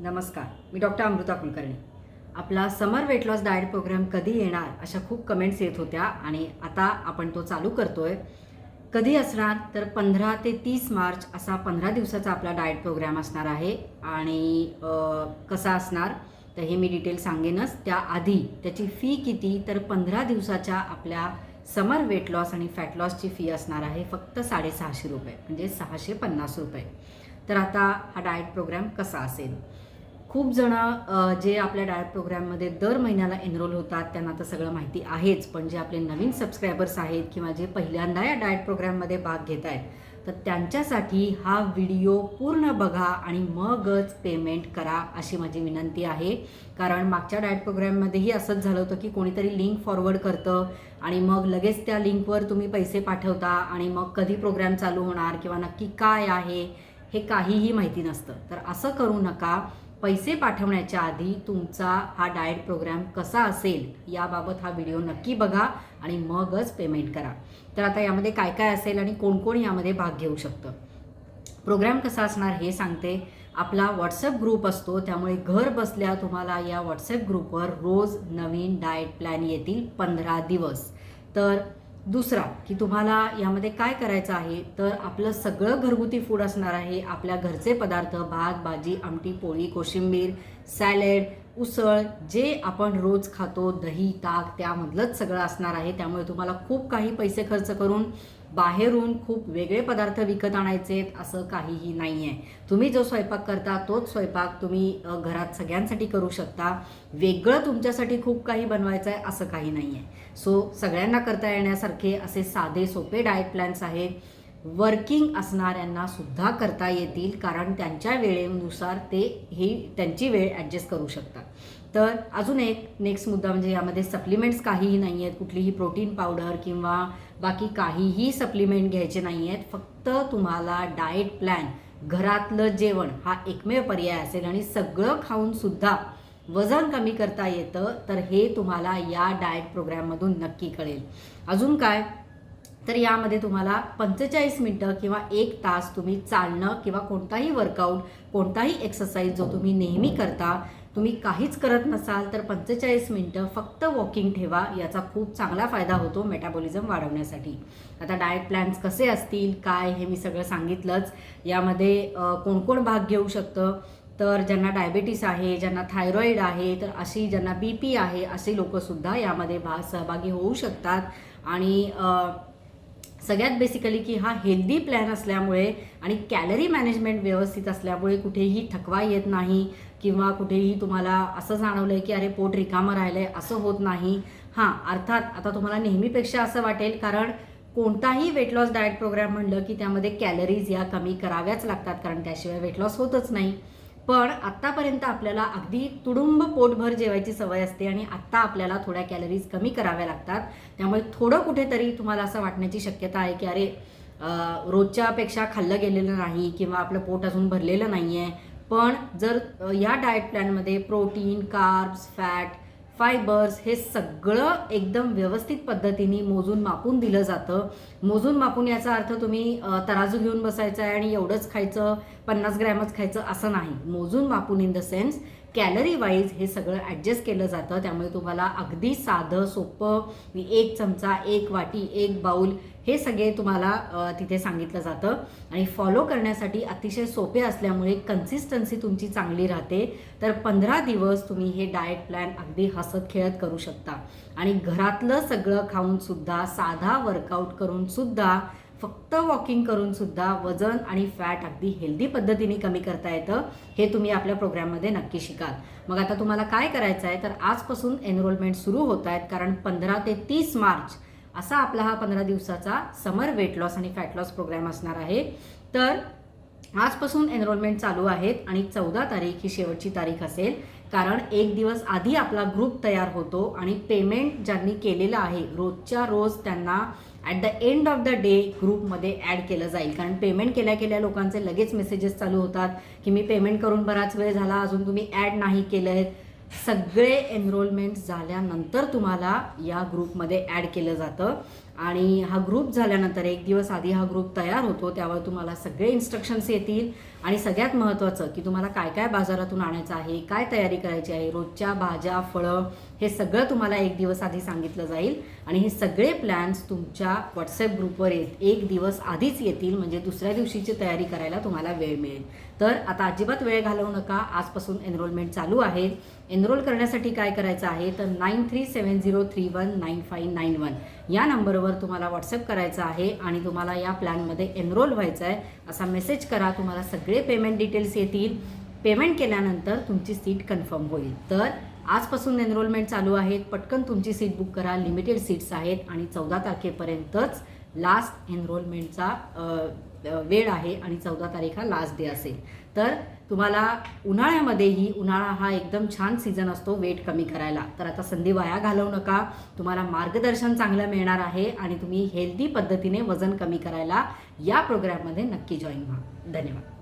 नमस्कार मी डॉक्टर अमृता कुलकर्णी. आपला summer weight loss diet program कधी येणार अशा खूप कमेंट्स येत होत्या आणि आता आपण तो चालू करतोय. कधी असणार? तर पंधरा ते तीस मार्च असा पंधरा दिवसाचा आपला डाएट प्रोग्राम असणार आहे आणि कसा असणार? तर हे मी डिटेल सांगेनच. त्याआधी त्याची फी किती? तर पंधरा दिवसाच्या आपल्या समर वेट लॉस आणि फॅट लॉसची फी असणार आहे फक्त साडेसहाशे रुपये म्हणजे सहाशे पन्नास रुपये. तर आता हा डाएट प्रोग्राम कसा असेल? खूप जण जे आपल्या डायट प्रोग्राममध्ये दर महिन्याला एनरोल होतात त्यांना तर सगळं माहिती आहेच. पण जे आपले नवीन सबस्क्रायबर्स आहेत किंवा जे पहिल्यांदा या डायट प्रोग्राममध्ये भाग घेत आहेत तर त्यांच्यासाठी हा व्हिडिओ पूर्ण बघा आणि मगच पेमेंट करा अशी माझी विनंती आहे. कारण मागच्या डायट प्रोग्राममध्येही असंच झालं होतं की कोणीतरी लिंक फॉरवर्ड करतं आणि मग लगेच त्या लिंकवर तुम्ही पैसे पाठवता आणि मग कधी प्रोग्राम चालू होणार किंवा नक्की काय आहे हे काहीही माहिती नसतं. तर असं करू नका. पैसे पाठवण्याच्या आधी तुमचा हा डाएट प्रोग्राम कसा असेल याबाबत हा व्हिडिओ नक्की बघा आणि मगच पेमेंट करा. तर आता यामध्ये काय काय असेल आणि कोण कोण यामध्ये भाग घेऊ शकतं? प्रोग्राम कसा असणार हे सांगते. आपला व्हॉट्सअप ग्रुप असतो त्यामुळे घर बसल्या तुम्हाला या व्हॉट्सअप ग्रुपवर रोज नवीन डाएट प्लॅन येतील पंधरा दिवस. तर दुसरा की तुम्हाला यामध्ये काय करायचं आहे? तर आपलं सगळं घरगुती फूड असणार आहे. आपल्या घरचे पदार्थ भात भाजी आमटी पोळी कोशिंबीर सॅलेड उसळ जे आपण रोज खातो दही ताक त्यामधलंच सगळं असणार आहे. त्यामुळे तुम्हाला खूप काही पैसे खर्च करून बाहेरून खूप वेगळे पदार्थ विकत आणायचे असं काहीही नाही आहे तुम्ही जो स्वयंपाक करता तोच स्वयंपाक तुम्ही घरात सगळ्यांसाठी करू शकता. वेगळं तुमच्यासाठी खूप काही बनवायचं आहे असं काही नाही आहे सो सगळ्यांना करता येण्यासारखे असे साधे सोपे डाएट प्लॅन्स आहेत. वर्किंग असणाऱ्यांना सुद्धा करता येतील कारण त्यांच्या वेळेनुसार ते ही त्यांची वेळ ॲडजस्ट करू शकतात. तर अजून एक नेक्स्ट मुद्दा म्हणजे यामध्ये सप्लिमेंट्स काहीही नाही आहेत कुठलीही प्रोटीन पावडर किंवा बाकी काहीही सप्लिमेंट घ्यायचे नाही आहेत फक्त तुम्हाला डाएट प्लॅन घरातलं जेवण हा एकमेव पर्याय असेल आणि सगळं खाऊन सुद्धा वजन कमी करता येतं तर हे तुम्हाला या डाएट प्रोग्राममधून नक्की कळेल. अजून काय? तर यामध्ये तुम्हाला पंचेचाळीस मिनटं किंवा एक तास तुम्ही चालणं किंवा कोणताही वर्कआउट कोणताही एक्सरसाइज जो तुम्ही नेहमी करता तुम्ही काहीच करत नसाल तर पंचेचाळीस मिनटं फक्त वॉकिंग ठेवा. याचा खूप चांगला फायदा होतो मेटाबॉलिझम वाढवण्यासाठी. आता डाएट प्लॅन्स कसे असतील काय हे मी सगळं सांगितलंच. यामध्ये कोण कोण भाग घेऊ शकतं? तर ज्यांना डायबेटीस आहे ज्यांना थायरॉईड आहे तर अशी ज्यांना बी पी आहे असे लोकंसुद्धा यामध्ये भाग सहभागी होऊ शकतात. आणि सगळ्यात बेसिकली की हा हेल्दी प्लॅन असल्यामुळे आणि कॅलरी मॅनेजमेंट व्यवस्थित असल्यामुळे कुठेही थकवा येत नाही किंवा कुठेही तुम्हाला असं जाणवलं आहे की अरे पोट रिकामं राहिलं आहे असं होत नाही. हां अर्थात आता तुम्हाला नेहमीपेक्षा असं वाटेल कारण कोणताही वेट लॉस डाएट प्रोग्राम म्हणलं की त्यामध्ये कॅलरीज या कमी कराव्याच लागतात कारण त्याशिवाय वेट लॉस होतच नाही. पण आत्तापर्यंत आपल्याला अगदी तुडुंब पोटभर जेवायची सवय असते आणि आत्ता आपल्याला थोड्या कॅलरीज कमी कराव्या लागतात. त्यामुळे थोडं कुठेतरी तुम्हाला असं वाटण्याची शक्यता आहे की अरे रोजच्यापेक्षा खाल्लं गेलेलं नाही किंवा आपलं पोट अजून भरलेलं नाही आहे पण जर या डाएट प्लॅनमध्ये प्रोटीन कार्ब्स फॅट फायबर्स हे सगळं एकदम व्यवस्थित पद्धतीने मोजून मापून दिलं जातं. मोजून मापून याचा अर्थ तुम्ही तराजू घेऊन बसायचा आहे आणि एवढंच खायचं पन्नास ग्रॅमच खायचं असं नाही. मोजून मापून in the sense calorie wise हे सगळं ॲडजस्ट केलं जातं. त्यामुळे तुम्हाला अगदी साधं सोपं एक चमचा एक वाटी एक बाऊल हे सगळे तुम्हाला तिथे सांगितलं जातं. आणि फॉलो करण्यासाठी अतिशय सोपे असल्यामुळे कन्सिस्टन्सी तुमची चांगली राहते. तर पंधरा दिवस तुम्ही हे डाएट प्लॅन अगदी हसत खेळत करू शकता. आणि घरातलं सगळं खाऊनसुद्धा साधा वर्कआउट करूनसुद्धा फक्त वॉकिंग करून सुद्धा वजन आणि फॅट अगदी हेल्दी पद्धतीने कमी करता येतं हे तुम्ही आपल्या प्रोग्राममध्ये नक्की शिकाल. मग आता तुम्हाला काय करायचं आहे तर आजपासून एनरोलमेंट सुरू होत आहेत कारण पंधरा ते तीस मार्च असा आपला हा पंधरा दिवसाचा समर वेट लॉस आणि फॅट लॉस प्रोग्राम असणार आहे. तर आजपासून एनरोलमेंट चालू आहेत आणि चौदा तारीख ही शेवटची तारीख असेल कारण एक दिवस आधी आपला ग्रुप तयार होतो आणि पेमेंट ज्यांनी केलेलं आहे रोजच्या रोज त्यांना at the end of the day ग्रुपमध्ये ॲड केलं जाईल. कारण पेमेंट केल्या केल्या लोकांचे लगेच मेसेजेस चालू होतात की मी पेमेंट करून बराच वेळ झाला अजून तुम्ही ॲड नाही केलं आहेत सगळे एनरोलमेंट झाल्यानंतर तुम्हाला या ग्रुपमध्ये ॲड केलं जातं. आणि हा ग्रुप झाल्यानंतर एक दिवस आधी हा ग्रुप तयार होतो त्यावर तुम्हाला सगळे इन्स्ट्रक्शन्स येतील. आणि सगळ्यात महत्त्वाचं की तुम्हाला काय काय बाजारातून आणायचं आहे काय तयारी करायची आहे रोजच्या भाज्या फळं हे सगळं तुम्हाला एक दिवस आधी सांगितलं जाईल. आणि हे सगळे प्लॅन्स तुमच्या व्हॉट्सअप ग्रुपवर येत एक दिवस आधीच येतील म्हणजे दुसऱ्या दिवशीची तयारी करायला तुम्हाला वेळ मिळेल. तर आता अजिबात वेळ घालवू नका आजपासून एनरोलमेंट चालू आहे. एनरोल करण्यासाठी काय करायचं आहे तर nine three seven zero three one nine five nine one या नंबरवर तुम्हाला व्हॉट्सअप करायचं आहे आणि तुम्हाला या प्लॅनमध्ये एनरोल व्हायचं आहे असा मेसेज करा तुम्हाला सगळे पेमेंट डिटेल्स येतील. पेमेंट केल्यानंतर तुमची सीट कन्फर्म होईल. तर आजपासून एनरोलमेंट चालू आहेत. पटकन तुमची सीट बुक करा. लिमिटेड सीट्स आहेत आणि चौदा तारखेपर्यंतच लास्ट एनरोलमेंटचा वेळ आहे आणि चौदा तारीख हा लास्ट डे असेल. तर तुम्हाला उन्हाळ्यामध्येही उन्हाळा हा एकदम छान सीझन असतो वेट कमी करायला. तर आता संधी वाया घालवू नका. तुम्हाला मार्गदर्शन चांगलं मिळणार आहे आणि तुम्ही हेल्दी पद्धतीने वजन कमी करायला या प्रोग्रॅममध्ये नक्की जॉईन व्हा. धन्यवाद.